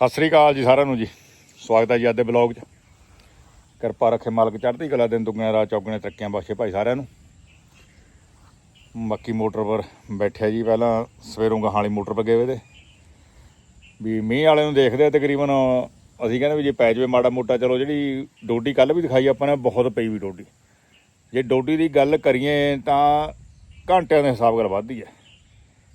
ਸਤਿ ਸ੍ਰੀ ਅਕਾਲ ਜੀ ਸਾਰਿਆਂ ਨੂੰ ਜੀ। ਸਵਾਗਤ ਹੈ ਜੀ ਅੱਜ ਦੇ ਬਲੌਗ 'ਚ। ਕਿਰਪਾ ਰੱਖੇ ਮਾਲਕ, ਚੜ੍ਹਦੀ ਕਲਾ ਦਿਨ ਦੁਗਣੇ ਰਾਤ ਚੌਗਣੇ ਤਰੱਕੀਆਂ ਬਖਸ਼ੇ ਭਾਈ ਸਾਰਿਆਂ ਨੂੰ। ਮੱਕੀ ਮੋਟਰ ਪਰ ਬੈਠਿਆ ਜੀ ਪਹਿਲਾਂ, ਸਵੇਰੋਂ ਗਾਹਾਂ ਵਾਲੀ ਮੋਟਰ ਪਰ ਗਏ ਵੇ ਤੇ। ਵੀ ਮੀਂਹ ਵਾਲੇ ਨੂੰ ਦੇਖਦੇ ਤਕਰੀਬਨ, ਅਸੀਂ ਕਹਿੰਦੇ ਵੀ ਜੇ ਪੈ ਜਾਵੇ ਮਾੜਾ ਮੋਟਾ, ਚਲੋ ਜਿਹੜੀ ਡੋਡੀ ਕੱਲ ਵੀ ਦਿਖਾਈ ਆਪਾਂ ਨੇ, ਬਹੁਤ ਪਈ ਵੀ ਡੋਡੀ। ਜੇ ਡੋਡੀ ਦੀ ਗੱਲ ਕਰੀਏ ਤਾਂ ਘੰਟਿਆਂ ਦੇ ਹਿਸਾਬ ਨਾਲ ਵੱਧਦੀ ਹੈ।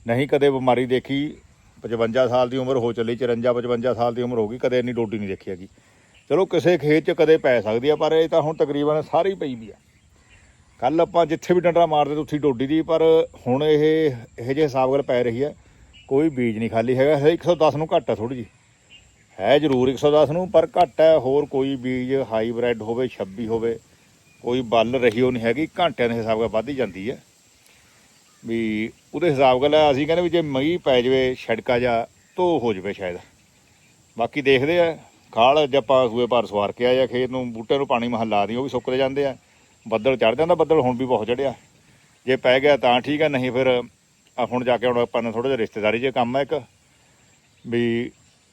ਨਹੀਂ ਕਦੇ ਬਿਮਾਰੀ ਦੇਖੀ 55 ਸਾਲ ਦੀ ਉਮਰ ਹੋ ਚੱਲੀ 54 55 ਸਾਲ ਦੀ ਉਮਰ ਹੋ ਗਈ, ਕਦੇ ਇੰਨੀ ਡੋਡੀ ਨਹੀਂ ਦੇਖੀ ਹੈਗੀ। ਚਲੋ ਕਿਸੇ ਖੇਤ 'ਚ ਕਦੇ ਪੈ ਸਕਦੀ ਆ, ਪਰ ਇਹ ਤਾਂ ਹੁਣ ਤਕਰੀਬਨ ਸਾਰੀ ਪਈ ਵੀ ਆ। ਕੱਲ ਆਪਾਂ ਜਿੱਥੇ ਵੀ ਡੰਡਾ ਮਾਰਦੇ ਤੇ ਉੱਥੇ ਡੋਡੀ ਦੀ, ਪਰ ਹੁਣ ਇਹ, ਇਹੋ ਜਿਹੇ ਹਿਸਾਬ ਨਾਲ ਪੈ ਰਹੀ ਆ, ਕੋਈ ਬੀਜ ਨਹੀਂ ਖਾਲੀ ਹੈਗਾ। ਹੈ 110 ਨੂੰ ਘੱਟ ਆ ਥੋੜੀ ਜੀ ਹੈ ਜ਼ਰੂਰ 110 ਨੂੰ, ਪਰ ਘੱਟ ਹੈ ਹੋਰ ਕੋਈ ਬੀਜ ਹਾਈਬ੍ਰਿਡ ਹੋਵੇ 26 ਹੋਵੇ, ਕੋਈ ਬੱਲ ਰਹੀ ਉਹ ਨਹੀਂ ਹੈਗੀ। ਘੰਟਿਆਂ ਦੇ ਹਿਸਾਬ ਨਾਲ ਵੱਧ ਹੀ ਜਾਂਦੀ ਹੈ ਵੀ ਉਹਦੇ ਹਿਸਾਬ ਨਾਲ ਅਸੀਂ ਕਹਿੰਦੇ ਵੀ ਜੇ ਮਈ ਪੈ ਜਾਵੇ, ਛੜਕਾ ਜਾ ਧੋ ਹੋ ਜਾਵੇ ਸ਼ਾਇਦ। ਬਾਕੀ ਦੇਖਦੇ ਆ, ਖਾਲ ਜੇ ਆਪਾਂ ਸੂਏ ਪਰ ਸਵਾਰ ਕੇ ਆਏ ਆ, ਖੇਤ ਨੂੰ ਬੂਟੇ ਨੂੰ ਪਾਣੀ ਮਹਲ ਲਾ ਦੀ ਉਹ ਵੀ ਸੁੱਕਦੇ ਜਾਂਦੇ ਆ। ਬੱਦਲ ਚੜ ਜਾਂਦਾ, ਬੱਦਲ ਹੁਣ ਵੀ ਬਹੁਤ ਚੜਿਆ ਜੇ ਪੈ ਗਿਆ ਤਾਂ ਠੀਕ ਆ, ਨਹੀਂ ਫਿਰ ਹੁਣ ਜਾ ਕੇ ਹੁਣ ਆਪਾਂ ਨੇ ਥੋੜਾ ਜਿਹਾ ਰਿਸ਼ਤੇਦਾਰੀ 'ਚ ਕੰਮ ਆ ਇੱਕ। ਵੀ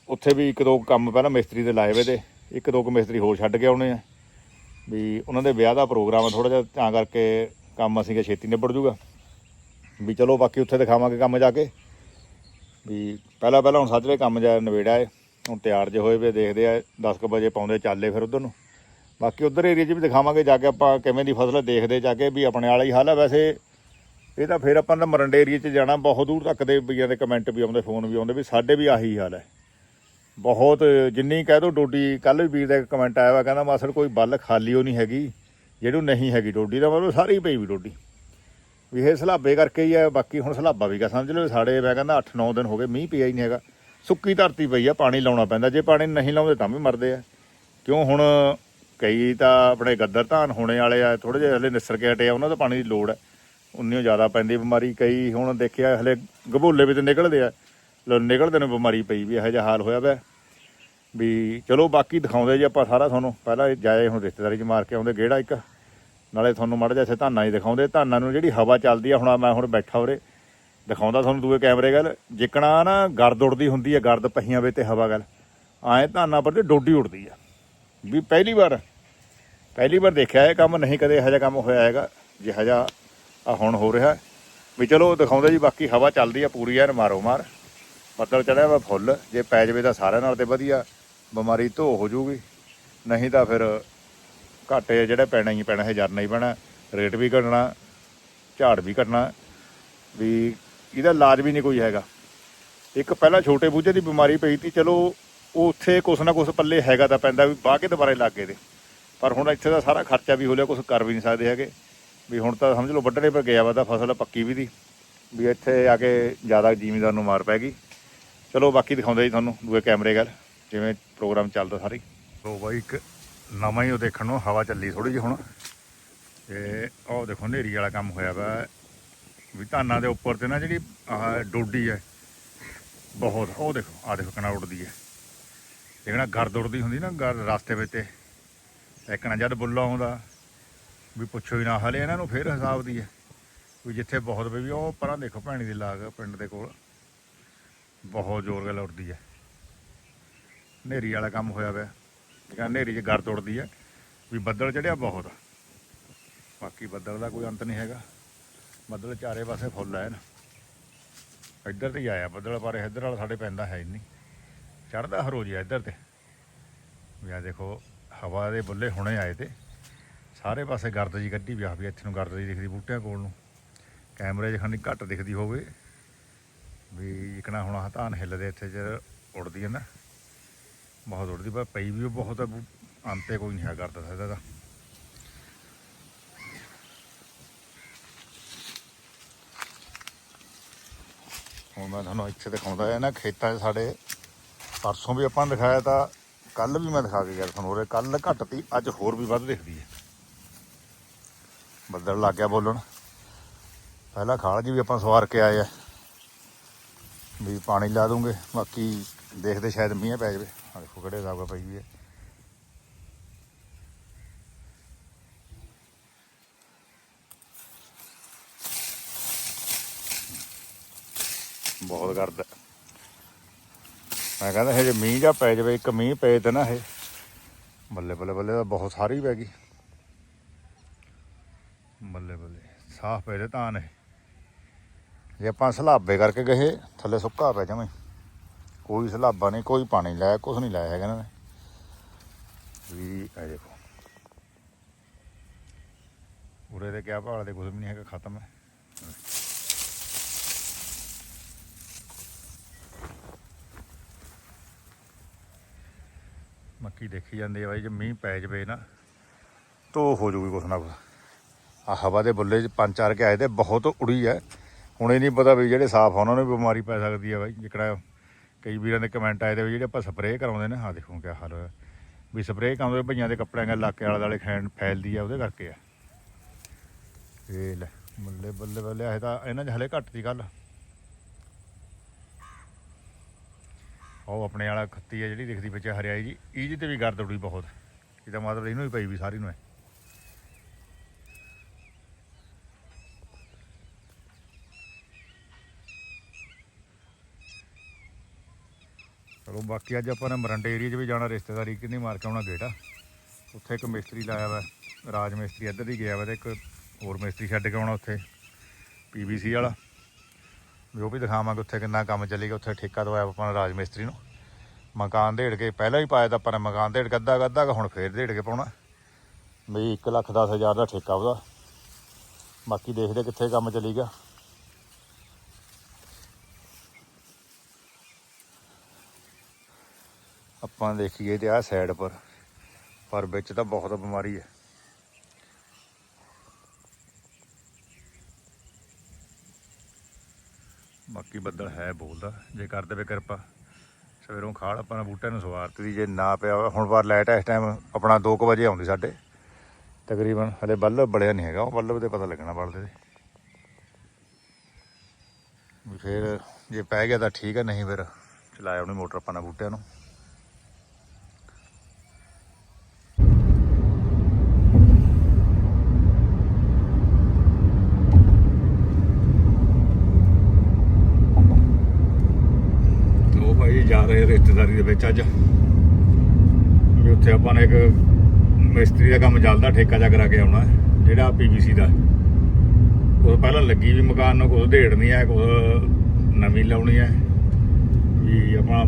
ਉੱਥੇ ਵੀ ਇੱਕ ਦੋ ਕੰਮ ਪਹਿਲਾਂ ਮਿਸਤਰੀ ਦੇ ਲਾਏ ਵੇ ਤੇ, ਇੱਕ ਦੋ ਕੁ ਮਿਸਤਰੀ ਹੋਰ ਛੱਡ ਕੇ ਆਉਣੇ ਆ। ਵੀ ਉਹਨਾਂ ਦੇ ਵਿਆਹ ਦਾ ਪ੍ਰੋਗਰਾਮ ਆ ਥੋੜਾ ਜਿਹਾ, ਤਾਂ ਕਰਕੇ ਕੰਮ ਅਸੀਂ ਕਿ ਛੇਤੀ ਨਿਬੜ ਜੂਗਾ। ਵੀ ਚਲੋ ਬਾਕੀ ਉੱਥੇ ਦਿਖਾਵਾਂਗੇ ਕੰਮ ਜਾ ਕੇ। ਵੀ ਪਹਿਲਾਂ ਪਹਿਲਾਂ ਹੁਣ ਸਾਜਰੇ ਕੰਮ ਜਾ ਨਵੇੜਾ ਹੈ ਹੁਣ ਤਿਆਰ ਜੇ ਹੋਏ ਵੇ ਦੇਖਦੇ ਆ 10 ਵਜੇ ਪਾਉਂਦੇ ਚੱਲੇ ਫਿਰ ਉਧਰ ਨੂੰ। ਬਾਕੀ ਉਧਰ ਏਰੀਆ 'ਚ ਵੀ ਦਿਖਾਵਾਂਗੇ ਜਾ ਕੇ ਆਪਾਂ ਕਿਵੇਂ ਦੀ ਫਸਲ ਦੇਖਦੇ ਜਾ ਕੇ ਵੀ ਆਪਣੇ ਵਾਲਾ ਹੀ ਹਾਲ ਹੈ ਵੈਸੇ ਇਹ ਤਾਂ ਫਿਰ ਆਪਾਂ ਤਾਂ ਮਰੰਡੇ ਏਰੀਆ 'ਚ ਜਾਣਾ, ਬਹੁਤ ਦੂਰ ਤੱਕ ਦੇ ਬਈਆਂ ਦੇ ਕਮੈਂਟ ਵੀ ਆਉਂਦੇ ਫੋਨ ਵੀ ਆਉਂਦੇ ਵੀ ਸਾਡੇ ਵੀ ਆਹੀ ਹਾਲ ਹੈ ਬਹੁਤ ਜਿੰਨੀ ਕਹਿ ਦੋ ਡੋਡੀ ਕੱਲ ਵੀ ਵੀਰ ਦਾ ਇੱਕ ਕਮੈਂਟ ਆਇਆ ਵਾ, ਕਹਿੰਦਾ ਮਾਸੜ ਕੋਈ ਬੱਲ ਖਾਲੀ ਉਹ ਨਹੀਂ ਹੈਗੀ, ਜਿਹੜੂ ਨਹੀਂ ਹੈਗੀ ਡੋਡੀ ਦਾ ਮਤਲਬ ਸਾਰੀ ਪਈ ਵੀ ਡੋਡੀ। ਵੀ ਇਹ ਸਲਾਬੇ ਕਰਕੇ ਹੀ ਹੈ ਬਾਕੀ ਹੁਣ ਸਲਾਬਾ ਵੀ ਕਾ ਸਮਝ ਲਓ, ਸਾਡੇ ਮੈਂ ਕਹਿੰਦਾ 8-9 ਦਿਨ ਹੋ ਗਏ ਮੀਂਹ ਪਿਆ ਹੀ ਨਹੀਂ ਹੈਗਾ। ਸੁੱਕੀ ਧਰਤੀ ਪਈ ਆ, ਪਾਣੀ ਲਾਉਣਾ ਪੈਂਦਾ, ਜੇ ਪਾਣੀ ਨਹੀਂ ਲਾਉਂਦੇ ਤਾਂ ਵੀ ਮਰਦੇ ਆ। ਕਿਉਂ ਹੁਣ ਕਈ ਤਾਂ ਆਪਣੇ ਗੱਦਰ ਧਾਨ ਹੋਣੇ ਵਾਲੇ ਆ ਥੋੜੇ ਜਿਹੇ ਹਲੇ ਨਿਸਰ ਕੇ ਹਟੇ ਆ, ਉਹਨਾਂ ਦਾ ਪਾਣੀ ਦੀ ਲੋੜ ਹੈ ਉਨੀ ਓ ਜ਼ਿਆਦਾ ਪੈਂਦੀ ਬਿਮਾਰੀ, ਕਈ ਹੁਣ ਦੇਖਿਆ ਹਲੇ ਗਭੋਲੇ ਵਿੱਚ ਨਿਕਲਦੇ ਆ। ਲੋ ਨਿਕਲਦੇ ਨੇ ਬਿਮਾਰੀ ਪਈ ਵੀ, ਇਹੋ ਜਿਹਾ ਹਾਲ ਹੋਇਆ ਪਿਆ। ਵੀ ਚਲੋ ਬਾਕੀ ਦਿਖਾਉਂਦੇ ਜੀ ਆਪਾਂ ਸਾਰਾ ਤੁਹਾਨੂੰ, ਪਹਿਲਾਂ ਜਾਏ ਹੁਣ ਰਿਸ਼ਤੇਦਾਰੀ 'ਚ ਮਾਰ ਕੇ ਆਉਂਦੇ, ਗੇੜਾ ਇੱਕ। ਨਾਲੇ ਤੁਹਾਨੂੰ ਮਾੜਾ ਜਿਹਾ ਇੱਥੇ ਧਾਨਾਂ ਹੀ ਦਿਖਾਉਂਦੇ ਧਾਨਾਂ ਨੂੰ ਜਿਹੜੀ ਹਵਾ ਚੱਲਦੀ ਆ, ਹੁਣ ਮੈਂ ਹੁਣ ਬੈਠਾ ਉਰੇ, ਦਿਖਾਉਂਦਾ ਤੁਹਾਨੂੰ ਦੂਏ ਕੈਮਰੇ ਗੱਲ, ਜਿੱਕਣਾ ਨਾ ਗਰਦ ਉੜਦੀ ਹੁੰਦੀ ਹੈ ਗਰਦ ਪਹੀਆਂ ਵੇ ਤੇ ਹਵਾ ਗੱਲ, ਆਏ ਧਾਨਾ ਪਰ ਤੇ ਡੋਡੀ ਉੜਦੀ ਆ। ਵੀ ਪਹਿਲੀ ਵਾਰ ਪਹਿਲੀ ਵਾਰ ਦੇਖਿਆ ਇਹ ਕੰਮ, ਨਹੀਂ ਕਦੇ ਇਹੋ ਜਿਹਾ ਕੰਮ ਹੋਇਆ ਹੈਗਾ, ਜਿਹੋ ਜਿਹਾ ਆ ਹੁਣ ਹੋ ਰਿਹਾ। ਵੀ ਚਲੋ ਦਿਖਾਉਂਦੇ ਜੀ, ਬਾਕੀ ਹਵਾ ਚੱਲਦੀ ਆ, ਪੂਰੀ ਐਨ ਮਾਰੋ ਮਾਰ ਬੱਦਲ ਚੜਿਆ ਵਾ ਫੁੱਲ, ਜੇ ਪੈ ਜਾਵੇ ਤਾਂ ਸਾਰਿਆਂ ਨਾਲ ਤੇ ਵਧੀਆ, ਬਿਮਾਰੀ ਧੋ ਹੋ ਜੂਗੀ, ਨਹੀਂ ਤਾਂ ਫਿਰ ਘਾਟੇ ਜਿਹੜੇ ਪੈਣਾ ਹੀ ਪੈਣਾ ਹੈ ਜਰਨਾ ਹੀ ਪੈਣਾ, ਰੇਟ ਵੀ ਘਟਣਾ, ਝਾੜ ਵੀ ਘਟਣਾ, ਵੀ ਇਹਦਾ ਇਲਾਜ ਵੀ ਨਹੀਂ ਕੋਈ ਹੈਗਾ। ਇੱਕ ਪਹਿਲਾਂ ਛੋਟੇ ਬੂਝੇ ਦੀ ਬਿਮਾਰੀ ਪਈ ਸੀ, ਚਲੋ ਉਹ ਉੱਥੇ ਕੁਛ ਨਾ ਕੁਛ ਪੱਲੇ ਹੈਗਾ ਤਾਂ ਪੈਂਦਾ ਵੀ ਬਾਹ ਕੇ ਦੁਬਾਰੇ ਲੱਗੇ ਦੇ ਪਰ ਹੁਣ ਇੱਥੇ ਦਾ ਸਾਰਾ ਖਰਚਾ ਵੀ ਹੋ ਲਿਆ, ਕੁਛ ਕਰ ਵੀ ਨਹੀਂ ਸਕਦੇ ਹੈਗੇ। ਵੀ ਹੁਣ ਤਾਂ ਸਮਝ ਲਓ ਵੱਢਣੇ ਪਰ ਗਿਆ ਵਾ, ਤਾਂ ਫਸਲ ਪੱਕੀ ਵੀ ਦੀ, ਵੀ ਇੱਥੇ ਆ ਕੇ ਜ਼ਿਆਦਾ ਜ਼ਿਮੀਦਾਰ ਨੂੰ ਮਾਰ ਪੈ ਗਈ। ਚਲੋ ਬਾਕੀ ਦਿਖਾਉਂਦਾ ਜੀ ਤੁਹਾਨੂੰ, ਦੂਏ ਕੈਮਰੇ ਗੱਲ, ਜਿਵੇਂ ਪ੍ਰੋਗਰਾਮ ਚੱਲਦਾ ਸਾਰੀ। ਲੋ ਬਾਈ ਇੱਕ ਨਵਾਂ ਹੀ ਉਹ ਦੇਖਣ ਨੂੰ, ਹਵਾ ਚੱਲੀ ਥੋੜੀ ਜਿਹੀ ਹੁਣ। ਤੇ ਉਹ ਦੇਖੋ ਨੇਰੀ ਵਾਲਾ ਕੰਮ ਹੋਇਆ ਵਾ। ਵੀ ਧਾਨਾਂ ਦੇ ਉੱਪਰ ਤੇ ਨਾ ਜਿਹੜੀ ਆਹ ਡੋਡੀ ਹੈ, ਬਹੁਤ, ਉਹ ਦੇਖੋ ਆ ਦੇਖੋ ਕਿੰਨਾ ਉੱਡਦੀ ਹੈ। ਦੇਖਣਾ ਗਰਦ ਉੱਡਦੀ ਹੁੰਦੀ ਨਾ ਗਰ ਰਸਤੇ ਵਿੱਚ ਤੇ ਇੱਕਣਾ ਜਦ ਬੁੱਲਾ ਆਉਂਦਾ, ਵੀ ਪੁੱਛੋ ਹੀ ਨਾ, ਹਲੇ ਇਹਨਾਂ ਨੂੰ ਫੇਰ ਹਿਸਾਬ ਦੀ ਹੈ। ਵੀ ਜਿੱਥੇ ਬਹੁਤ ਵੀ ਉਹ ਪਰਾਂ ਦੇਖੋ, ਭੈਣੀ ਦੀ ਲਾਗ ਪਿੰਡ ਦੇ ਕੋਲ। ਬਹੁਤ ਜ਼ੋਰ ਗੱਲ ਉੱਡਦੀ ਹੈ। ਨੇਰੀ ਵਾਲਾ ਕੰਮ ਹੋਇਆ ਪਿਆ ਜਿਹੜਾ ਹਨੇਰੀ 'ਚ ਗਰਦ ਉੱਡਦੀ ਹੈ ਵੀ ਬੱਦਲ ਚੜਿਆ ਬਹੁਤ। ਬਾਕੀ ਬੱਦਲ ਦਾ ਕੋਈ ਅੰਤ ਨਹੀਂ ਹੈਗਾ। ਬੱਦਲ ਚਾਰੇ ਪਾਸੇ ਫੁੱਲ ਐਨ ਇੱਧਰ ਤੇ ਹੀ ਆਇਆ ਬੱਦਲ, ਪਰ ਇੱਧਰ ਵਾਲਾ ਸਾਡੇ ਪੈਂਦਾ ਹੈ ਹੀ ਨਹੀਂ। ਚੜਦਾ ਹਰੋਜ ਆ ਇੱਧਰ ਤੇ। ਵੀ ਆ ਦੇਖੋ, ਹਵਾ ਦੇ ਬੁੱਲੇ ਹੁਣੇ ਆਏ ਤੇ। ਸਾਰੇ ਪਾਸੇ ਗਰਦ ਜੀ ਕੱਢੀ ਵੀ ਆ ਵੀ ਇੱਥੇ ਨੂੰ ਗਰਦ ਜੀ ਦਿਖਦੀ ਬੂਟਿਆਂ ਕੋਲ ਨੂੰ। ਕੈਮਰੇ 'ਚ ਖਾਨੀ ਘੱਟ ਦਿਖਦੀ ਹੋਵੇ। ਵੀ ਇਕਣਾ ਹੁਣ ਹਤਾਨ ਹਿੱਲਦੇ ਇੱਥੇ ਚ ਉੜਦੀ ਹੈ ਨਾ। ਬਹੁਤ ਉੜਦੀ ਪਰ ਪਈ ਵੀ ਬਹੁਤ ਹੈ ਅੰਤੇ ਕੋਈ ਨਹੀਂ ਹੈ ਕਰਦਾ ਸਕਦਾ ਦਾ ਹੁਣ ਮੈਂ ਤੁਹਾਨੂੰ ਇੱਥੇ ਦਿਖਾਉਂਦਾ ਹੈ ਨਾ, ਖੇਤਾਂ 'ਚ ਸਾਡੇ, ਪਰਸੋਂ ਵੀ ਆਪਾਂ ਦਿਖਾਇਆ ਤਾਂ ਕੱਲ ਵੀ ਮੈਂ ਦਿਖਾ ਕੇ ਗਿਆ ਤੁਹਾਨੂੰ ਉਰੇ ਕੱਲ ਘੱਟ ਤੀ ਅੱਜ ਹੋਰ ਵੀ ਵੱਧ ਦਿਖਦੀ ਹੈ ਬੱਦਲ ਲੱਗ ਗਿਆ ਬੋਲਣ। ਪਹਿਲਾਂ ਖਾਲ ਜੀ ਵੀ ਆਪਾਂ ਸਵਾਰ ਕੇ ਆਏ ਆ। ਵੀ ਪਾਣੀ ਲਾ ਦੂੰਗੇ, ਬਾਕੀ ਦੇਖਦੇ ਸ਼ਾਇਦ ਮੀਂਹ ਪੈ ਜਾਵੇ। ਆ ਦੇਖੋ ਕਿਹੜੇ ਹਿਸਾਬ ਨਾਲ ਪਈ ਵੀ ਹੈ ਬਹੁਤ ਕਰਦਾ ਮੈਂ ਕਹਿੰਦਾ ਇਹ ਜੇ ਮੀਂਹ ਜਾਂ ਪੈ ਜਾਵੇ ਇੱਕ ਮੀਂਹ ਪਏ ਤੇ ਨਾ ਇਹ। ਬੱਲੇ ਬੱਲੇ ਬੱਲੇ ਤਾਂ ਬਹੁਤ ਸਾਰੀ ਪੈ ਗਈ। ਬੱਲੇ ਬੱਲੇ ਸਾਫ਼ ਪੈ ਦੇ ਤਾਂ ਨੇ। ਜੇ ਆਪਾਂ ਸਲਾਬੇ ਕਰਕੇ ਗਏ ਥੱਲੇ ਸੁੱਕਾ ਪੈ ਜਾਵੇਂ ਕੋਈ ਸਲਾਬਾ ਨਹੀਂ, ਕੋਈ ਪਾਣੀ ਲਾਇਆ ਕੁਝ ਨਹੀਂ ਲਾਇਆ ਹੈਗਾ ਇਹਨਾਂ ਨੇ। ਵੀ ਇਹ ਦੇਖੋ। ਉਰੇ ਦੇ ਕਿਆ ਭਾਲ ਦੇ ਕੁਝ ਵੀ ਨਹੀਂ ਹੈਗਾ, ਖਤਮ ਹੈ। ਮੱਕੀ ਦੇਖੀ ਜਾਂਦੀ ਆ ਬਾਈ, ਜੇ ਮੀਂਹ ਪੈ ਜਵੇ ਨਾ, ਤੋ ਹੋ ਜੂਗੀ ਕੁਛ ਨਾ ਕੁਛ। ਆ ਹਵਾ ਦੇ ਬੁੱਲੇ 'ਚ ਪੰਜ ਚਾਰ ਕੇ ਆਏ ਤੇ ਬਹੁਤ ਉੜੀ ਹੈ। ਹੁਣ ਇਹ ਨਹੀਂ ਪਤਾ ਵੀ ਜਿਹੜੇ ਸਾਫ਼ ਆ, ਉਹਨਾਂ ਨੂੰ ਵੀ ਬਿਮਾਰੀ ਪੈ ਸਕਦੀ ਹੈ ਬਾਈ ਜਿਹੜਾ ਕਈ ਵੀਰਾਂ ਦੇ ਕਮੈਂਟ ਆਏ ਦੇ ਵੀ ਜਿਹੜੇ ਆਪਾਂ ਸਪਰੇਅ ਕਰਾਉਂਦੇ ਨੇ ਹਾਂ ਦੇਖੋ ਕਿਆ ਹਾਲ ਹੋਇਆ। ਵੀ ਸਪਰੇਅ ਕਰਾਉਂਦੇ ਭਈਆਂ ਦੇ ਕੱਪੜਿਆਂ ਦੇ ਇਲਾਕੇ ਆਲੇ ਦੁਆਲੇ ਖੈਣ ਫੈਲਦੀ ਆ, ਉਹਦੇ ਕਰਕੇ ਆ। ਇਹ ਲੈ, ਬੱਲੇ ਬੱਲੇ ਬੱਲੇ ਇਹ ਤਾਂ ਇਹਨਾਂ 'ਚ ਹਲੇ ਘੱਟ ਦੀ ਗੱਲ। ਉਹ ਆਪਣੇ ਵਾਲਾ ਖੱਤੀ ਆ ਜਿਹੜੀ ਦਿਖਦੀ ਵਿੱਚ ਹਰਿਆਈ ਜੀ ਇਹ ਜੀ ਤੇ ਵੀ ਗਰਦ ਉੜੀ ਬਹੁਤ। ਇਹਦਾ ਮਤਲਬ ਇਹਨੂੰ ਹੀ ਪਈ ਵੀ ਸਾਰੀ ਨੂੰ ਹੈ ਚਲੋ ਬਾਕੀ ਅੱਜ ਆਪਾਂ ਨੇ ਮਰੰਡੇ ਏਰੀਆ 'ਚ ਵੀ ਜਾਣਾ, ਰਿਸ਼ਤੇਦਾਰੀ ਕਿੰਨੀ ਮਾਰ ਕੇ ਆਉਣਾ ਗੇਟ ਉੱਥੇ ਇੱਕ ਮਿਸਤਰੀ ਲਾਇਆ ਵਾ, ਰਾਜ ਮਿਸਤਰੀ ਇੱਧਰ ਹੀ ਗਿਆ ਵਾ ਤੇ ਇੱਕ ਹੋਰ ਮਿਸਤਰੀ ਛੱਡ ਕੇ ਆਉਣਾ ਉੱਥੇ ਪੀਵੀਸੀ ਵਾਲਾ। ਵੀ ਉਹ ਵੀ ਦਿਖਾਵਾਂਗੇ ਉੱਥੇ ਕਿੰਨਾ ਕੰਮ ਚੱਲੇਗਾ, ਉੱਥੇ ਠੇਕਾ ਦਵਾਇਆ ਆਪਾਂ ਨੇ ਰਾਜ ਮਿਸਤਰੀ ਨੂੰ। ਮਕਾਨ ਢੇੜ ਕੇ, ਪਹਿਲਾਂ ਹੀ ਪਾਇਆ ਤਾਂ ਆਪਾਂ ਨੇ ਮਕਾਨ ਢੇੜ ਕੇ, ਅੱਧਾ ਅੱਧਾ ਹੁਣ ਫੇਰ ਢੇੜ ਕੇ ਪਾਉਣਾ। ਵੀ 1 ਲੱਖ 10 ਹਜ਼ਾਰ ਦਾ ਠੇਕਾ ਉਹਦਾ। ਬਾਕੀ ਦੇਖਦੇ ਕਿੱਥੇ ਕੰਮ ਚੱਲੇਗਾ। ਆਪਾਂ ਦੇਖੀਏ ਤੇ ਆ ਸਾਈਡ ਪਰ ਪਰ ਵਿੱਚ ਤਾਂ ਬਹੁਤ ਬਿਮਾਰੀ ਹੈ। ਬਾਕੀ ਬੱਦਲ ਹੈ ਬੋਲਦਾ, ਜੇ ਕਰ ਦੇਵੇ ਕਿਰਪਾ। ਸਵੇਰੋਂ ਖਾਲ ਆਪਾਂ ਨੇ ਬੂਟਿਆਂ ਨੂੰ ਸਵਾਰਤੀ ਦੀ, ਜੇ ਨਾ ਪਿਆ ਹੋਇਆ, ਹੁਣ ਵਾਰ ਲਾਈਟ ਇਸ ਟਾਈਮ ਆਪਣਾ 2 ਵਜੇ ਆਉਂਦੀ ਸਾਡੇ। ਤਕਰੀਬਨ ਹਲੇ ਬੱਲਬ ਬੜਿਆ ਨਹੀਂ ਹੈਗਾ, ਉਹ ਬੱਲਬ ਤੇ ਪਤਾ ਲੱਗਣਾ ਬਲਦੇ ਦੇ ਫਿਰ ਜੇ ਪੈ ਗਿਆ ਤਾਂ ਠੀਕ ਹੈ ਨਹੀਂ ਫਿਰ ਚਲਾਇਆ ਉਹਨੇ ਮੋਟਰ ਆਪਾਂ ਨੇ ਬੂਟਿਆਂ ਨੂੰ ਉਹ ਭਾਈ ਜਾ ਰਹੇ ਰਿਸ਼ਤੇਦਾਰੀ ਦੇ ਵਿੱਚ ਅੱਜ। ਵੀ ਉੱਥੇ ਆਪਾਂ ਨੇ ਇੱਕ ਮਿਸਤਰੀ ਦਾ ਕੰਮ ਚੱਲਦਾ ਠੇਕਾ ਜਾ ਕਰਾ ਕੇ ਆਉਣਾ ਹੈ, ਜਿਹੜਾ ਪੀਵੀਸੀ ਦਾ। ਉਹ ਪਹਿਲਾਂ ਲੱਗੀ ਵੀ ਮਕਾਨ ਨੂੰ ਕੁਝ ਢੇੜਨੀ ਹੈ ਕੁਝ ਨਵੀਂ ਲਾਉਣੀ ਹੈ। ਵੀ ਆਪਾਂ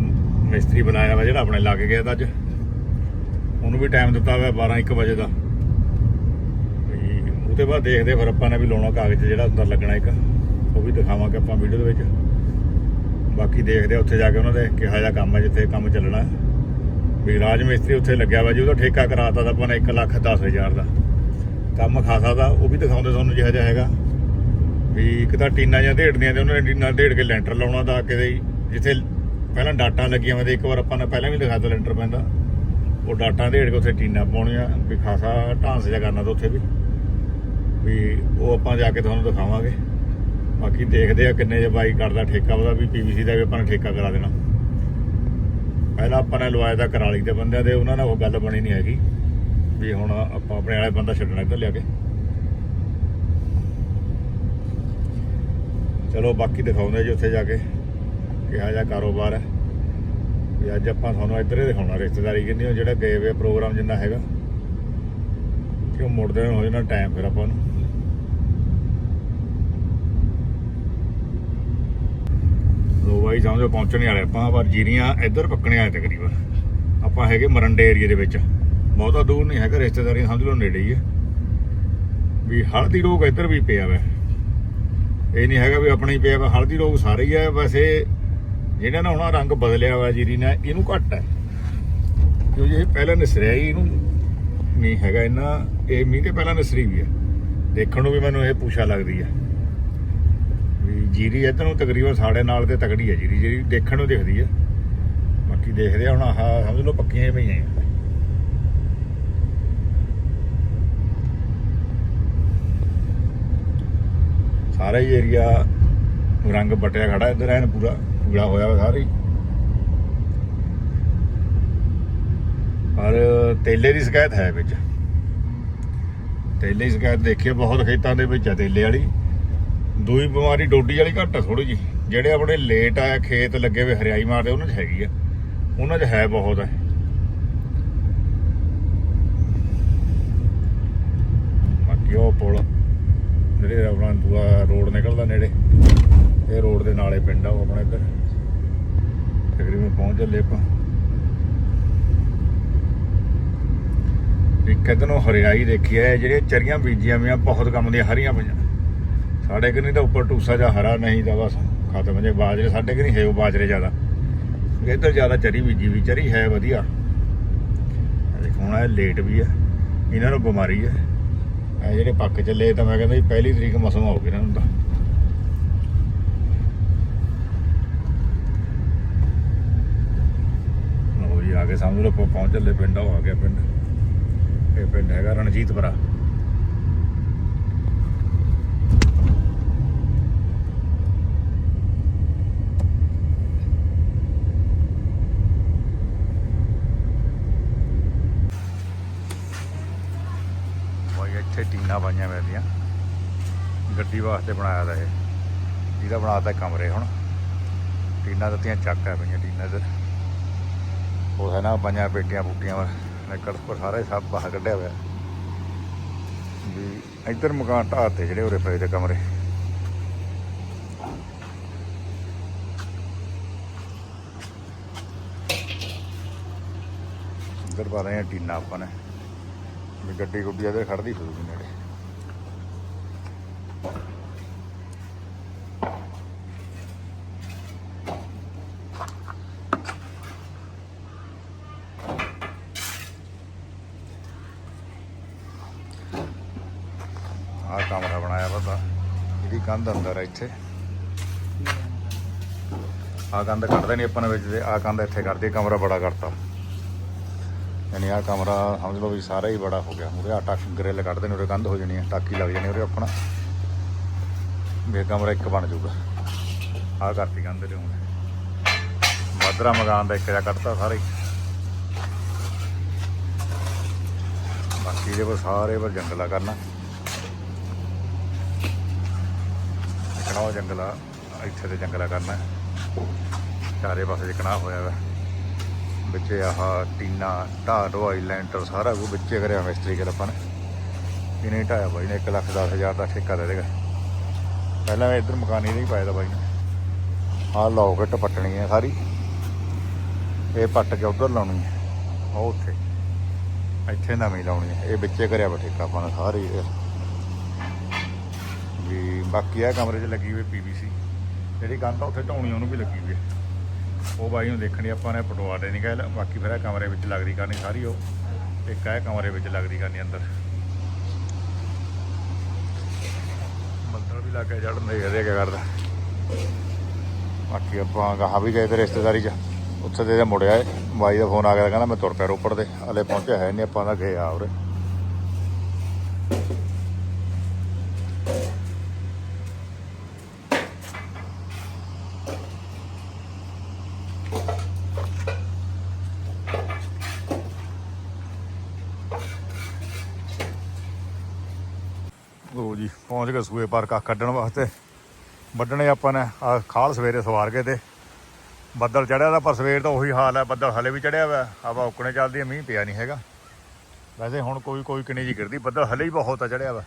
ਮਿਸਤਰੀ ਬਣਾਇਆ ਵਾ ਜਿਹੜਾ ਆਪਣੇ ਲੱਗ ਗਿਆ ਤਾਂ ਅੱਜ। ਉਹਨੂੰ ਵੀ ਟਾਈਮ ਦਿੱਤਾ ਹੋਇਆ 12 1 ਵਜੇ ਦਾ। ਵੀ ਉਹਦੇ ਬਾਅਦ ਦੇਖਦੇ ਫਿਰ ਆਪਾਂ ਨੇ ਵੀ ਲਾਉਣਾ ਕਾਗਜ਼ ਜਿਹੜਾ ਹੁੰਦਾ ਲੱਗਣਾ ਇੱਕ। ਉਹ ਵੀ ਦਿਖਾਵਾਂਗੇ ਆਪਾਂ ਵੀਡੀਓ ਦੇ ਵਿੱਚ। ਬਾਕੀ ਦੇਖਦੇ ਆ ਉੱਥੇ ਜਾ ਕੇ ਉਹਨਾਂ ਦੇ ਕਿਹਾ ਜਿਹਾ ਕੰਮ ਹੈ ਜਿੱਥੇ ਕੰਮ ਚੱਲਣਾ। ਵੀ ਰਾਜ ਮਿਸਤਰੀ ਉੱਥੇ ਲੱਗਿਆ ਵਾ ਜੀ, ਉਹਦਾ ਠੇਕਾ ਕਰਾਤਾ ਤਾਂ ਆਪਾਂ ਨੇ 1 ਲੱਖ 10 ਹਜ਼ਾਰ ਦਾ। ਕੰਮ ਖਾਸਾ ਦਾ, ਉਹ ਵੀ ਦਿਖਾਉਂਦੇ ਤੁਹਾਨੂੰ ਜਿਹੜਾ ਜਿਹਾ ਹੈਗਾ। ਵੀ ਇੱਕ ਤਾਂ ਟੀਨਾ ਜਾਂ ਢੇੜਦੀਆਂ ਤੇ ਉਹਨਾਂ ਨੇ ਟੀਨਾ ਢੇੜ ਕੇ ਲੈਂਟਰ ਲਾਉਣਾ ਦਾ ਕਿਤੇ ਜਿੱਥੇ ਪਹਿਲਾਂ ਡਾਟਾਂ ਲੱਗੀਆਂ ਵੇ ਤੇ ਇੱਕ ਵਾਰ ਆਪਾਂ ਨੇ ਪਹਿਲਾਂ ਵੀ ਦਿਖਾ ਦਿੱਤਾ ਲੈਂਟਰ ਪੈਂਦਾ। ਉਹ ਡਾਟਾਂ ਢੇੜ ਕੇ ਉੱਥੇ ਟੀਨਾ ਪਾਉਣੀਆਂ, ਵੀ ਖਾਸਾ ਢਾਂਸ ਜਿਹਾ ਕਰਨਾ ਤਾਂ ਉੱਥੇ ਵੀ। ਵੀ ਉਹ ਆਪਾਂ ਜਾ ਕੇ ਤੁਹਾਨੂੰ ਦਿਖਾਵਾਂਗੇ। ਬਾਕੀ ਦੇਖਦੇ ਆ ਕਿੰਨੇ ਜੇ ਬਾਈ ਕਰਦਾ ਠੇਕਾ ਉਹਦਾ ਵੀ ਪੀਵੀਸੀ ਦਾ ਵੀ ਆਪਾਂ ਨੇ ਠੇਕਾ ਕਰਾ ਦੇਣਾ। ਪਹਿਲਾਂ ਆਪਾਂ ਨੇ ਲਵਾਇਆ ਤਾਂ ਕਰਾਲੀ ਦੇ ਬੰਦਿਆਂ ਦੇ, ਉਹਨਾਂ ਨਾਲ ਉਹ ਗੱਲ ਬਣੀ ਨਹੀਂ ਹੈਗੀ ਵੀ ਹੁਣ ਆਪਾਂ ਆਪਣੇ ਵਾਲੇ ਬੰਦਾ ਛੱਡਣਾ ਇੱਧਰ ਲਿਆ ਕੇ। ਚਲੋ ਬਾਕੀ ਦਿਖਾਉਂਦੇ ਜੀ ਉੱਥੇ ਜਾ ਕੇ, ਕਿਹਾ ਜਿਹਾ ਕਾਰੋਬਾਰ ਹੈ। ਵੀ ਅੱਜ ਆਪਾਂ ਤੁਹਾਨੂੰ ਇੱਧਰ ਹੀ ਦਿਖਾਉਣਾ, ਰਿਸ਼ਤੇਦਾਰੀ ਕਿੰਨੀ ਉਹ ਜਿਹੜਾ ਗਏ ਵੇ ਪ੍ਰੋਗਰਾਮ ਜਿੰਨਾ ਹੈਗਾ। ਕਿਉਂ ਮੁੜਦੇ ਨੂੰ ਹੋ ਜਾਣਾ ਟਾਈਮ ਫਿਰ ਆਪਾਂ ਨੂੰ। ਲੋ ਬਾਈ ਸਮਝੋ ਪਹੁੰਚਣੇ ਵਾਲੇ ਆਪਾਂ, ਪਰ ਜੀਰੀਆਂ ਇੱਧਰ ਪੱਕਣੇ ਆਏ ਤਕਰੀਬਨ। ਆਪਾਂ ਹੈਗੇ ਮਰੰਡੇ ਏਰੀਆ ਦੇ ਵਿੱਚ। ਬਹੁਤਾ ਦੂਰ ਨਹੀਂ ਹੈਗਾ, ਰਿਸ਼ਤੇਦਾਰੀਆਂ ਸਮਝ ਲਓ ਨੇੜੇ ਹੀ ਹੈ। ਵੀ ਹਲਦੀ ਰੋਗ ਇੱਧਰ ਵੀ ਪਿਆ ਵੈ। ਇਹ ਨਹੀਂ ਹੈਗਾ ਵੀ ਆਪਣਾ ਹੀ ਪਿਆ ਵਾ, ਹਲਦੀ ਰੋਗ ਸਾਰੇ ਹੀ ਹੈ ਵੈਸੇ ਜਿਹੜਾ ਨਾ ਹੁਣ ਰੰਗ ਬਦਲਿਆ ਹੋਇਆ ਜੀਰੀ ਨੇ, ਇਹਨੂੰ ਘੱਟ ਹੈ। ਕਿਉਂਕਿ ਇਹ ਪਹਿਲਾਂ ਨਿਸਰਿਆ ਹੀ ਇਹਨੂੰ ਨਹੀਂ ਹੈਗਾ ਇੰਨਾ, ਇਹ ਮੀਂਹ ਦੇ ਪਹਿਲਾਂ ਨਸਰੀ ਵੀ ਹੈ। ਦੇਖਣ ਨੂੰ ਵੀ ਮੈਨੂੰ ਇਹ ਪੂਛਾ ਲੱਗਦੀ ਹੈ। ਵੀ ਜੀਰੀ ਇੱਧਰ ਨੂੰ ਤਕਰੀਬਨ ਸਾਡੇ ਨਾਲ ਤੇ ਤਕੜੀ ਹੈ ਜੀਰੀ, ਜਿਹੜੀ ਦੇਖਣ ਨੂੰ ਦਿਖਦੀ ਹੈ। ਬਾਕੀ ਦੇਖਦੇ ਆ ਹੁਣ ਆਹ ਸਮਝ ਲਓ ਪੱਕੀਆਂ ਹੀ ਪਈਆਂ ਸਾਰਾ ਹੀ ਏਰੀਆ ਰੰਗ ਬਟਿਆ ਖੜਾ ਇੱਧਰ, ਐਨ ਪੂਰਾ ਪੂਰਾ ਹੋਇਆ ਵਾ ਪਰ ਤੇਲੇ ਦੀ ਸ਼ਿਕਾਇਤ ਹੈ ਵਿੱਚ। ਤੇਲੇ ਦੀ ਸ਼ਿਕਾਇਤ ਦੇਖੀ ਬਹੁਤ ਖੇਤਾਂ ਦੇ ਵਿੱਚ ਹੈ ਤੇਲੇ ਵਾਲੀ। ਦੂਈ ਬਿਮਾਰੀ ਡੋਡੀ ਵਾਲੀ ਘੱਟ ਆ ਥੋੜੀ ਜੀ ਜਿਹੜੇ ਆਪਣੇ ਲੇਟ ਆ ਖੇਤ ਲੱਗੇ ਹੋਏ, ਹਰਿਆਈ ਮਾਰਦੇ, ਉਹਨਾਂ 'ਚ ਹੈਗੀ ਆ। ਉਹਨਾਂ 'ਚ ਹੈ ਬਹੁਤ ਹੈ ਬਾਕੀ ਉਹ ਪੁਲ, ਜਿਹੜੇ ਆਪਣਾ ਦੂਆ ਰੋਡ ਨਿਕਲਦਾ ਨੇੜੇ, ਇਹ ਰੋਡ ਦੇ ਨਾਲੇ ਪਿੰਡ ਆ, ਉਹ ਆਪਣਾ ਇੱਧਰ। ਤਕਰੀਬਨ ਪਹੁੰਚ ਚੱਲੇ ਆਪਾਂ। ਇੱਕ ਇੱਧਰ ਨੂੰ ਹਰਿਆਈ ਦੇਖੀ ਹੈ ਜਿਹੜੀਆਂ ਚਰੀਆਂ ਬੀਜੀਆਂ ਵੀਆਂ ਬਹੁਤ ਕੰਮ ਦੀਆਂ, ਹਰੀਆਂ ਪਈਆਂ। ਸਾਡੇ ਕਿ ਨਹੀਂ ਤਾਂ ਉੱਪਰ ਟੂਸਾ ਜਾਂ ਹਰਾ ਨਹੀਂ ਤਾਂ ਬਸ ਖਤਮ ਜੇ ਬਾਜਰੇ, ਸਾਡੇ ਕਿ ਨਹੀਂ ਹੈ ਉਹ ਬਾਜਰੇ ਜ਼ਿਆਦਾ। ਇੱਧਰ ਜ਼ਿਆਦਾ ਚਰੀ ਬੀਜੀ ਵੀ ਚਰੀ ਹੈ ਵਧੀਆ। ਦੇਖੋ ਹੁਣ ਇਹ ਲੇਟ ਵੀ ਹੈ, ਇਹਨਾਂ ਨੂੰ ਬਿਮਾਰੀ ਹੈ। ਇਹ ਜਿਹੜੇ ਪੱਕ ਚੱਲੇ ਤਾਂ ਮੈਂ ਕਹਿੰਦਾ ਜੀ ਪਹਿਲੀ ਤਰੀਕ ਮੌਸਮ ਹੋ ਗਿਆ ਇਹਨਾਂ ਨੂੰ ਤਾਂ। ਲਓ ਜੀ, ਆ ਕੇ ਸਮਝ ਲਓ ਆਪਾਂ ਪਹੁੰਚ ਚੱਲੇ ਪਿੰਡ, ਉਹ ਆ ਗਿਆ ਪਿੰਡ। ਇਹ ਪਿੰਡ ਹੈਗਾ ਰਣਜੀਤਪੁਰਾ ਭਾਈ ਇੱਥੇ ਪਾਈਆਂ ਮਿਲਦੀਆਂ ਗੱਡੀ ਵਾਸਤੇ ਬਣਾਇਆ ਦਾ ਇਹ। ਇਹਦਾ ਬਣਾਤਾ ਕਮਰੇ ਹੁਣ। ਟੀਨਾ ਦਿੱਤੀਆਂ ਚੱਕ ਹੈ ਪਈਆਂ ਟੀਨਾ ਇੱਧਰ ਉਹ ਹੈ ਨਾ ਪੰਜਾਂ ਪੇਟੀਆਂ ਬੂਟੀਆਂ ਵਾ ਨਿਕਲ ਪਰ ਸਾਰਾ ਹੀ ਸਭ ਬਾਹਰ ਕੱਢਿਆ ਹੋਇਆ। ਵੀ ਇੱਧਰ ਮਕਾਨ ਢਾਤੇ ਜਿਹੜੇ ਉਰੇ ਪਏ ਦੇ ਕਮਰੇ। ਇੱਧਰ ਪਾ ਰਹੇ ਆ ਟੀਨਾ ਆਪਾਂ ਨੇ। ਵੀ ਗੱਡੀ ਗੁੱਡੀ ਇਹਦੇ ਖੜਦੀ ਫਿਰੂਗੀ ਨੇੜੇ ਆਹ ਕਮਰਾ ਬਣਾਇਆ ਪਤਾ ਇਹਦੀ ਕੰਧ ਅੰਦਰ ਹੈ ਇੱਥੇ। ਆਹ ਕੰਧ ਕੱਢਦੇ ਨਹੀਂ ਆਪਾਂ ਨੇ ਵਿੱਚ ਦੇ, ਆਹ ਕੰਧ ਇੱਥੇ ਕਰਦੀ ਕਮਰਾ ਬੜਾ ਕਰਤਾ। ਯਾਨੀ ਆਹ ਕਮਰਾ ਸਮਝ ਲਓ ਵੀ ਸਾਰਾ ਹੀ ਬੜਾ ਹੋ ਗਿਆ। ਉਹਦੇ ਆ ਗ੍ਰਿਲ ਕੱਢਦੇ ਨੇ, ਉਹਦੇ ਕੰਧ ਹੋ ਜਾਣੀ ਹੈ ਟਾਕੀ ਲੱਗ ਜਾਣੀ ਉਹਦੇ ਆਪਣਾ। ਵੀ ਕਮਰਾ ਇੱਕ ਬਣ ਜਾਊਗਾ। ਆਹ ਕਰਤੀ ਕੰਧ ਦੇ ਹੁਣ। ਬਾਦਰਾ ਮਕਾਨ ਦਾ ਇੱਕ ਜਿਹਾ ਕੱਢਤਾ ਸਾਰੇ। ਬਾਕੀ ਇਹਦੇ ਪਰ ਸਾਰੇ ਪਰ ਜੰਗਲਾ ਕਰਨਾ। ਇਕਣਾ ਉਹ ਜੰਗਲਾ ਇੱਥੇ ਤੇ ਜੰਗਲਾ ਕਰਨਾ। ਚਾਰੇ ਪਾਸੇ ਜਿਕਣਾ ਹੋਇਆ ਵਾ। ਵਿੱਚ ਆਹ ਟੀਨਾ ਢਾਹ ਢਵਾਈ ਲੈਂਟਰ ਸਾਰਾ ਕੁਝ ਵਿੱਚੇ ਕਰਿਆ ਮਿਸਤਰੀ ਕੋਲ ਆਪਾਂ ਨੇ। ਇਹਨੇ ਹੀ ਢਾਇਆ ਬਾਈ ਨੇ 1 ਲੱਖ 10 ਹਜ਼ਾਰ ਦਾ ਠੇਕਾ ਦੇ ਦੇਗਾ। ਪਹਿਲਾਂ ਮੈਂ ਇੱਧਰ ਮਕਾਨ ਇਹਦੇ ਹੀ ਪਾਇਆ ਦਾ ਬਾਈ ਨੇ। ਆਹ ਲੋਕਟ ਪੱਟਣੀ ਹੈ ਸਾਰੀ। ਇਹ ਪੱਟ ਕੇ ਉਧਰ ਲਾਉਣੀ ਹੈ ਉਹ ਉੱਥੇ। ਇੱਥੇ ਨਵੀਂ ਲਾਉਣੀ ਹੈ ਇਹ ਵਿੱਚੇ ਕਰਿਆ ਵਾ ਠੇਕਾ ਆਪਾਂ ਨੇ, ਸਾਰੀ ਬਾਕੀ ਆ ਕਮਰੇ 'ਚ ਲੱਗੀ ਹੋਈ ਪੀਵੀਸੀ। ਜਿਹੜੀ ਕੰਧ ਆ ਉੱਥੇ ਢਾਉਣੀ, ਉਹਨੂੰ ਵੀ ਲੱਗੀ ਹੋਈ ਹੈ ਉਹ ਬਾਈ ਨੂੰ ਦੇਖਣੀ ਆਪਾਂ ਨੇ ਪਟਵਾ ਦੇ ਨਹੀਂ ਕਹਿ ਬਾਕੀ ਫਿਰ ਇਹ ਕਮਰੇ ਵਿੱਚ ਲੱਗਦੀ ਕਰਨੀ ਸਾਰੀ ਉਹ। ਇੱਕ ਇਹ ਕਮਰੇ ਵਿੱਚ ਲੱਗਦੀ ਕਰਨੀ ਅੰਦਰ। ਮੰਦਰ ਵੀ ਲੱਗ ਗਿਆ ਜੜਨ ਦੇ ਇਹਦੇ ਕਰਦਾ। ਬਾਕੀ ਆਪਾਂ ਗਾਹਾਂ ਵੀ ਗਏ ਤੇ ਰਿਸ਼ਤੇਦਾਰੀ 'ਚ। ਉੱਥੇ ਦੇ ਮੁੜਿਆ ਬਾਈ ਦਾ ਫੋਨ ਆ ਗਿਆ, ਕਹਿੰਦਾ ਮੈਂ ਤੁਰ ਪਿਆ ਰੋਪੜ ਦੇ ਹਲੇ ਪਹੁੰਚਿਆ ਹੈ ਨਹੀਂ ਆਪਾਂ ਤਾਂ ਗਏ ਆ ਉਰੇ ਲੋ ਜੀ ਪਹੁੰਚ ਗਏ ਸੂਏ ਪਰ ਕੱਖ ਕੱਢਣ ਵਾਸਤੇ। ਵੱਢਣੇ ਆਪਾਂ ਨੇ ਆ ਖਾਲ ਸਵੇਰੇ ਸਵਾਰ ਕੇ ਤੇ। ਬੱਦਲ ਚੜਿਆ ਦਾ, ਪਰ ਸਵੇਰ ਤਾਂ ਉਹੀ ਹਾਲ ਹੈ, ਬੱਦਲ ਹਲੇ ਵੀ ਚੜਿਆ ਹੋਇਆ ਹਵਾ ਉੱਕਣੇ ਚੱਲਦੀ ਹੈ, ਮੀਂਹ ਪਿਆ ਨਹੀਂ ਹੈਗਾ। ਵੈਸੇ ਹੁਣ ਕੋਈ ਕੋਈ ਕਿੰਨੀ ਜੀ ਗਿਰਦੀ, ਬੱਦਲ ਹਲੇ ਹੀ ਬਹੁਤ ਆ, ਚੜਿਆ ਵਾ।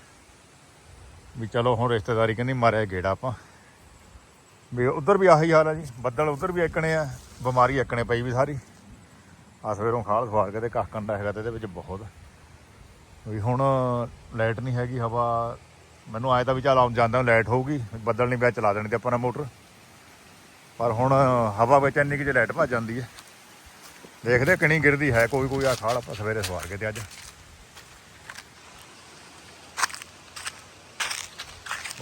ਵੀ ਚਲੋ ਹੁਣ ਰਿਸ਼ਤੇਦਾਰੀ ਕਹਿੰਦੀ ਮਾਰਿਆ ਗੇੜਾ ਆਪਾਂ। ਵੀ ਉਧਰ ਵੀ ਆਹੀ ਹਾਲ ਆ ਜੀ, ਬੱਦਲ ਉਧਰ ਵੀ ਇੱਕਣੇ ਆ, ਬਿਮਾਰੀ ਇੱਕਣੇ ਪਈ ਵੀ ਸਾਰੀ। ਆ ਸਵੇਰੋਂ ਖਾਲ ਸਵਾਰ ਕੇ ਤੇ ਕੱਖ ਕੰਡਾ ਹੈਗਾ ਤੇ ਇਹਦੇ ਵਿੱਚ ਬਹੁਤ। ਵੀ ਹੁਣ ਲਾਈਟ ਨਹੀਂ ਹੈਗੀ, ਹਵਾ ਮੈਨੂੰ ਆਇਆ ਤਾਂ ਵੀ ਚੱਲ ਆਉਂ ਜਾਂਦਾ ਲਾਈਟ ਹੋਊਗੀ, ਬੱਦਲ ਨਹੀਂ ਪਿਆ, ਚਲਾ ਦੇਣੀ ਤੇ ਆਪਾਂ ਨੇ ਮੋਟਰ। ਪਰ ਹੁਣ ਹਵਾ ਵਿੱਚ ਇੰਨੀ ਕਿ ਜੇ ਲਾਈਟ ਭੱਜ ਜਾਂਦੀ ਹੈ। ਦੇਖਦੇ ਕਿੰਨੀ ਗਿਰਦੀ ਹੈ, ਕੋਈ ਕੋਈ ਆ ਖਾਲ ਆਪਾਂ ਸਵੇਰੇ ਸਵਾਰ ਕੇ ਤੇ ਅੱਜ।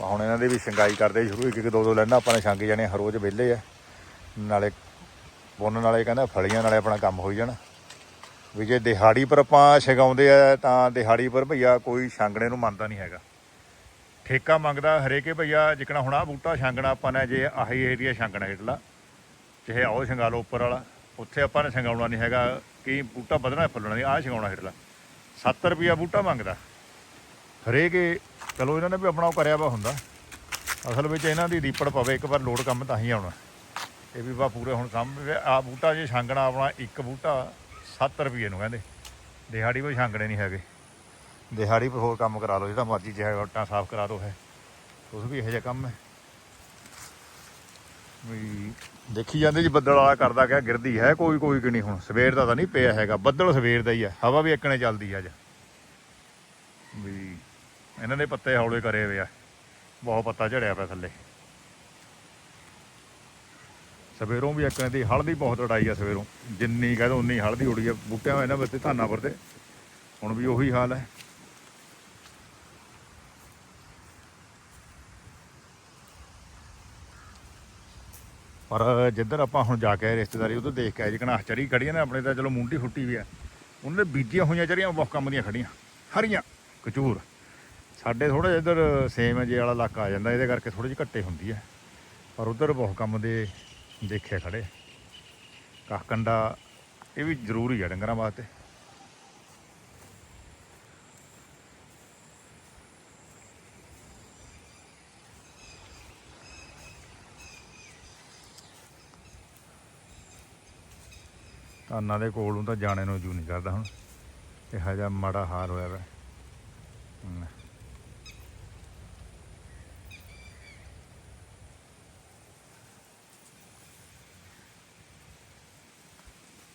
ਹੁਣ ਇਹਨਾਂ ਦੀ ਵੀ ਸ਼ੰਗਾਈ ਕਰਦੇ ਸ਼ੁਰੂ, ਇੱਕ ਇੱਕ ਦੋ ਦੋ ਲੈਣਾ, ਆਪਾਂ ਨੇ ਛੰਗ ਜਾਣੇ, ਹਰ ਰੋਜ਼ ਵਿਹਲੇ ਆ। ਨਾਲੇ ਪੁੰਨ ਨਾਲੇ ਕਹਿੰਦਾ ਫਲੀਆਂ ਨਾਲੇ ਆਪਣਾ ਕੰਮ ਹੋਈ ਜਾਣਾ। ਵੀ ਜੇ ਦਿਹਾੜੀ ਪਰ ਆਪਾਂ ਛਗਾਉਂਦੇ ਆ ਤਾਂ ਦਿਹਾੜੀ ਪਰ ਭਈਆ ਕੋਈ ਛਾਂਗਣੇ ਨੂੰ ਮੰਨਦਾ ਨਹੀਂ ਹੈਗਾ। ਠੇਕਾ ਮੰਗਦਾ ਹਰੇਕੇ ਭਈਆ, ਜਿਕਣਾ ਹੁਣ ਆ ਬੂਟਾ ਛਾਂਗਣਾ ਆਪਾਂ ਨੇ, ਜੇ ਆਹੀ ਏਰੀਆ ਛਾਂਗਣਾ ਹੇਠਲਾ, ਚਾਹੇ ਆਓ ਛੰਗਾ ਲਓ ਉੱਪਰ ਵਾਲਾ, ਉੱਥੇ ਆਪਾਂ ਨੇ ਛੰਗਾਉਣਾ ਨਹੀਂ ਹੈਗਾ, ਕਿ ਬੂਟਾ ਵਧਣਾ ਫੁੱਲਣਾ ਨਹੀਂ, ਆਹ ਛੰਗਾਉਣਾ ਹੇਠਲਾ। 70 ਰੁਪਿਆ ਬੂਟਾ ਮੰਗਦਾ। ਹਰੇਕ, ਚਲੋ ਇਹਨਾਂ ਨੇ ਵੀ ਆਪਣਾ ਉਹ ਕਰਿਆ ਵਾ ਹੁੰਦਾ। ਅਸਲ ਵਿੱਚ ਇਹਨਾਂ ਦੀ ਰੀਪੜ ਪਵੇ, ਇੱਕ ਵਾਰ ਲੋਡ ਕੰਮ ਤਾਂ ਹੀ ਆਉਣਾ। ਇਹ ਵੀ ਬਾ ਪੂਰੇ ਹੁਣ ਸਾਹਮਣੇ ਆ ਬੂਟਾ ਜੇ ਛਾਂਗਣਾ ਆਪਣਾ ਇੱਕ ਬੂਟਾ 7 ਰੁਪਏ ਨੂੰ ਕਹਿੰਦੇ। ਦਿਹਾੜੀ ਕੋਈ ਛਾਂਗਣੇ ਨਹੀਂ ਹੈਗੇ। ਦਿਹਾੜੀ ਪਰ ਹੋਰ ਕੰਮ ਕਰਾ ਲਓ, ਜਿਹੜਾ ਮਰਜ਼ੀ ਜਿਹੜਾ ਵਟਾਂ ਸਾਫ਼ ਕਰਾ ਦਿਓ ਹੈ ਉਸ ਵੀ ਇਹੋ ਜਿਹਾ ਕੰਮ ਹੈ। ਵੀ ਦੇਖੀ ਜਾਂਦੇ ਜੀ, ਬੱਦਲ ਵਾਲਾ ਕਰਦਾ ਗਿਆ ਗਿਰਦੀ ਹੈ ਕੋਈ ਕੋਈ ਕਿ ਨਹੀਂ ਹੁਣ। ਸਵੇਰ ਦਾ ਤਾਂ ਨਹੀਂ ਪਿਆ ਹੈਗਾ, ਬੱਦਲ ਸਵੇਰ ਦਾ ਹੀ ਹੈ, ਹਵਾ ਵੀ ਇੱਕਣੇ ਚੱਲਦੀ ਆ ਅੱਜ। ਵੀ ਇਹਨਾਂ ਨੇ ਪੱਤੇ ਹੌਲੇ ਕਰੇ ਹੋਏ ਆ, ਬਹੁਤ ਪੱਤਾ ਝੜਿਆ ਪਿਆ ਥੱਲੇ। ਸਵੇਰੋਂ ਵੀ ਇੱਕਣੇ ਦੀ ਹਲਦੀ ਬਹੁਤ ਉਡਾਈ ਆ ਸਵੇਰੋਂ। ਜਿੰਨੀ ਕਹਦੋ ਉਨੀ ਹਲਦੀ ਉੜੀ ਆ, ਬੂਟਿਆਂ ਹੋਏ ਨਾ ਬੱਤੇ ਧਾਨਾਂ ਪਰ ਤੇ ਹੁਣ ਵੀ ਉਹੀ ਹਾਲ ਹੈ। ਪਰ ਜਿੱਧਰ ਆਪਾਂ ਹੁਣ ਜਾ ਕੇ ਰਿਸ਼ਤੇਦਾਰੀ, ਉਧਰ ਦੇਖ ਕੇ ਆਏ ਜਿਕਣਾ ਚਰੀ ਖੜੀਆਂ ਨੇ ਆਪਣੇ ਤਾਂ, ਚਲੋ ਮੁੰਡੀ ਫੁੱਟੀ ਵੀ ਆ। ਉਹਨਾਂ ਦੇ ਬੀਜੀਆਂ ਹੋਈਆਂ ਚਰੀਆਂ ਬਹੁਤ ਕੰਮ ਦੀਆਂ ਖੜੀਆਂ। ਹਰੀਆਂ, ਕਚੂਰ। ਸਾਡੇ ਥੋੜਾ ਜਿਹਾ ਇੱਧਰ ਸੇਮ ਜੇ ਵਾਲਾ ਇਲਾਕਾ ਆ ਜਾਂਦਾ, ਇਹਦੇ ਕਰਕੇ ਥੋੜੀ ਜਿਹੀ ਘੱਟੇ ਹੁੰਦੀ ਹੈ ਪਰ ਉਧਰ ਬਹੁਤ ਕੰਮ ਦੇ ਦੇਖੇ ਖੜੇ। ਕਾਕੰਡਾ, ਇਹ ਵੀ ਜ਼ਰੂਰੀ ਆ ਡੰਗਰਾਂ ਵਾਸਤੇ। ਧਾਨਾਂ ਦੇ ਕੋਲ ਨੂੰ ਤਾਂ ਜਾਣੇ ਨੂੰ ਜੂ ਨਹੀਂ ਕਰਦਾ ਹੁਣ। ਇਹੋ ਜਿਹਾ ਮਾੜਾ ਹਾਲ ਹੋਇਆ ਵਾ।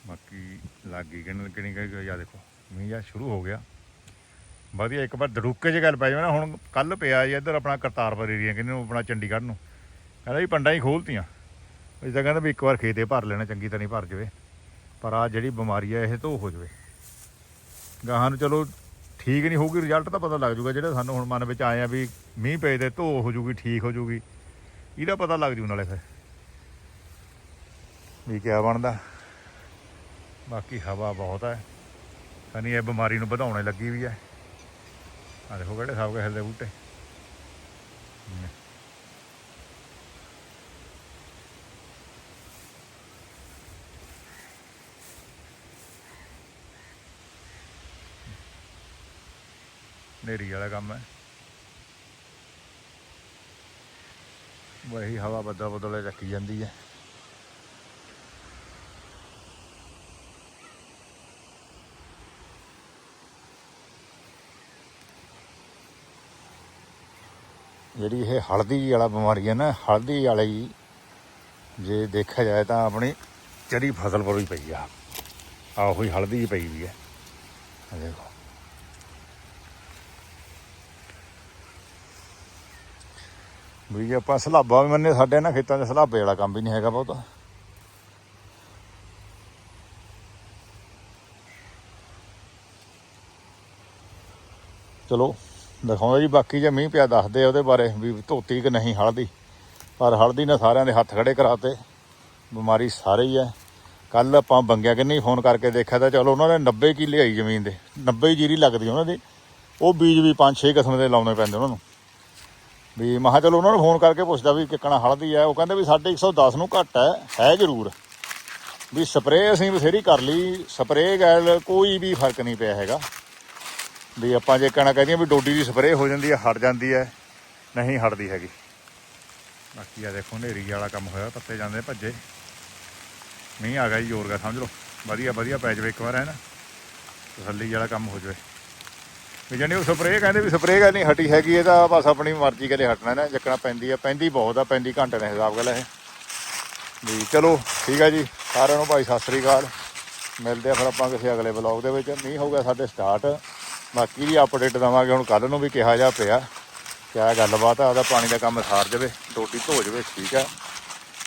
ਬਾਕੀ ਲੱਗੀ ਕਿੰਨ ਕਿੰਨੀ ਕਹੀ ਆ ਦੇਖੋ, ਮੀਂਹ ਜਾਂ ਸ਼ੁਰੂ ਹੋ ਗਿਆ। ਵਧੀਆ, ਇੱਕ ਵਾਰ ਦੜੂਕੇ 'ਚ ਗੱਲ ਪੈ ਜਾਵੇ ਨਾ, ਹੁਣ ਕੱਲ ਪਿਆ ਜੀ ਇੱਧਰ ਆਪਣਾ ਕਰਤਾਰਪੁਰ ਏਰੀਆ ਕਿੰਨੇ ਨੂੰ ਆਪਣਾ ਚੰਡੀਗੜ੍ਹ ਨੂੰ। ਕਹਿੰਦਾ ਜੀ ਪੰਡਾਂ ਹੀ ਖੋਲਤੀਆਂ। ਇਹ ਤਾਂ ਕਹਿੰਦਾ ਵੀ ਇੱਕ ਵਾਰ ਖੇਤੇ ਭਰ ਲੈਣਾ, ਚੰਗੀ ਤਰ੍ਹਾਂ ਨਹੀਂ ਭਰ ਜਾਵੇ। ਪਰ ਆ ਜਿਹੜੀ ਬਿਮਾਰੀ ਹੈ ਇਹ ਧੋ ਹੋ ਜਾਵੇ। ਗਾਹਾਂ ਨੂੰ ਚਲੋ ਠੀਕ ਨਹੀਂ ਹੋਊਗੀ ਰਿਜ਼ਲਟ ਤਾਂ ਪਤਾ ਲੱਗ ਜੂਗਾ ਜਿਹੜੇ ਸਾਨੂੰ ਹੁਣ ਮਨ ਵਿੱਚ ਆਏ ਆ ਵੀ ਮੀਂਹ ਪਏ ਤੇ ਧੋ ਹੋ ਜੂਗੀ ਠੀਕ ਹੋ ਜੂਗੀ ਇਹਦਾ ਪਤਾ ਲੱਗ ਜੂ ਨਾਲੇ ਫਿਰ। ਵੀ ਕਿਆ ਬਣਦਾ। ਬਾਕੀ ਹਵਾ ਬਹੁਤ ਹੈ ਸਨੀ ਇਹ ਬਿਮਾਰੀ ਨੂੰ ਵਧਾਉਣੇ ਲੱਗੀ ਵੀ ਹੈ ਆ ਦੇਖੋ ਕਿਹੜੇ ਸਭ ਕੇ ਹਿਲਦੇ ਬੂਟੇ। ਹਮ। ਵਾਲਾ ਕੰਮ ਹੈ। ਵਹੀ ਹਵਾ ਬੱਦਲ ਬੱਦਲ ਚੱਕੀ ਜਾਂਦੀ ਹੈ। ਜਿਹੜੀ ਇਹ ਹਲਦੀ ਵਾਲਾ ਬਿਮਾਰੀ ਹੈ ਨਾ, ਹਲਦੀ ਵਾਲੀ ਜੇ ਦੇਖਿਆ ਜਾਏ ਤਾਂ ਆਪਣੀ ਚਰੀ ਫਸਲ ਪਰ ਹੀ ਪਈ ਆ। ਆਹੋ ਹੀ ਹਲਦੀ ਹੀ ਪਈ ਵੀ ਹੈ। ਦੇਖੋ। ਵੀ ਜੇ ਆਪਾਂ ਸਲਾਬਾ ਵੀ ਮੰਨੇ, ਸਾਡੇ ਨਾ ਖੇਤਾਂ 'ਚ ਸਲਾਬੇ ਵਾਲਾ ਕੰਮ ਵੀ ਨਹੀਂ ਹੈਗਾ ਬਹੁਤਾ। ਚਲੋ, ਦਿਖਾਉਂਦਾ ਜੀ, ਬਾਕੀ ਜੇ ਮੀਂਹ ਪਿਆ ਦੱਸਦੇ ਉਹਦੇ ਬਾਰੇ ਵੀ ਧੋਤੀ ਕਿ ਨਹੀਂ ਹਲਦੀ। ਪਰ ਹਲਦੀ ਨੇ ਸਾਰਿਆਂ ਦੇ ਹੱਥ ਖੜੇ ਕਰਾਤੇ, ਬਿਮਾਰੀ ਸਾਰੇ ਹੀ ਹੈ ਕੱਲ ਆਪਾਂ ਬੰਗਿਆ ਕਿੰਨੀ ਫੋਨ ਕਰਕੇ ਦੇਖਿਆ ਤਾਂ ਚਲੋ ਉਹਨਾਂ ਨੇ 90 ਕਿੱਲੇ ਆਈ ਜ਼ਮੀਨ ਦੇ 90 ਜੀਰੀ ਲੱਗਦੀ ਉਹਨਾਂ ਦੀ। ਉਹ ਬੀਜ ਵੀ 5-6 ਕਿਸਮ ਦੇ ਲਾਉਣੇ ਪੈਂਦੇ ਉਹਨਾਂ ਨੂੰ। ਵੀ ਮੈਂ ਚਲੋ ਉਹਨਾਂ ਨੂੰ ਫੋਨ ਕਰਕੇ ਪੁੱਛਦਾ ਵੀ ਕਿੱਕਣਾ ਹਲਦੀ ਹੈ। ਉਹ ਕਹਿੰਦੇ ਵੀ ਸਾਡੇ 110 ਨੂੰ ਘੱਟ ਹੈ ਹੈ ਜ਼ਰੂਰ। ਵੀ ਸਪਰੇਅ ਅਸੀਂ ਬਥੇਰੀ ਕਰ ਲਈ, ਸਪਰੇਅ ਗੈਲ ਕੋਈ ਵੀ ਫ਼ਰਕ ਨਹੀਂ ਪਿਆ ਹੈਗਾ। ਵੀ ਆਪਾਂ ਜੇ ਕਹਿਣਾ ਕਹਦੀਆਂ ਵੀ ਡੋਡੀ ਦੀ ਸਪਰੇਅ ਹੋ ਜਾਂਦੀ ਹੈ, ਹਟ ਜਾਂਦੀ ਹੈ, ਨਹੀਂ ਹਟਦੀ ਹੈਗੀ। ਬਾਕੀ ਆ ਦੇਖੋ, ਹਨੇਰੀ ਵਾਲਾ ਕੰਮ ਹੋਇਆ, ਪੱਤੇ ਜਾਂਦੇ ਭੱਜੇ। ਮੀਂਹ ਆ ਗਿਆ ਜੀ, ਜ਼ੋਰ ਦਾ, ਸਮਝ ਲਓ। ਵਧੀਆ ਵਧੀਆ ਪੈ ਜਾਵੇ ਇੱਕ ਵਾਰ, ਹੈ ਨਾ। ਤਸੱਲੀ ਵਾਲਾ ਕੰਮ ਹੋ ਜਾਵੇ। ਵੀ ਜਾਨੀ ਉਹ ਸਪਰੇਅ ਕਹਿੰਦੇ ਵੀ ਸਪਰੇਅ ਗੱਲ ਹਟੀ ਹੈਗੀ, ਇਹ ਤਾਂ ਬਸ ਆਪਣੀ ਮਰਜ਼ੀ ਕਦੇ ਹਟਣਾ ਨਾ ਜੱਕਣਾ ਪੈਂਦੀ ਆ, ਪੈਂਦੀ ਬਹੁਤ ਆ, ਪੈਂਦੀ ਘੰਟੇ ਦੇ ਹਿਸਾਬ ਗੱਲ ਇਹ ਵੀ ਚਲੋ, ਠੀਕ ਹੈ ਜੀ, ਸਾਰਿਆਂ ਨੂੰ ਭਾਈ ਸਤਿ ਸ੍ਰੀ ਅਕਾਲ। ਮਿਲਦੇ ਆ ਫਿਰ ਆਪਾਂ ਕਿਸੇ ਅਗਲੇ ਵਲੌਗ ਦੇ ਵਿੱਚ। ਮੀਂਹ ਹੋ ਗਿਆ ਸਾਡੇ ਸਟਾਰਟ ਬਾਕੀ ਦੀ ਅਪਡੇਟ ਦਵਾਂਗੇ, ਹੁਣ ਕੱਲ ਨੂੰ ਵੀ ਕਿਹਾ ਜਾ ਪਿਆ ਕਿਆ ਗੱਲਬਾਤ ਆ, ਉਹਦਾ ਪਾਣੀ ਦਾ ਕੰਮ ਸਾਰ ਜਾਵੇ ਟੋਟੀ ਧੋ ਜਾਵੇ, ਠੀਕ ਆ।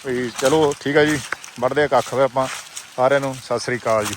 ਵੀ ਚਲੋ, ਠੀਕ ਹੈ ਜੀ ਵੜਦੇ ਆ ਕੱਖ ਫਿਰ ਆਪਾਂ, ਸਾਰਿਆਂ ਨੂੰ ਸਤਿ ਸ੍ਰੀ ਅਕਾਲ ਜੀ।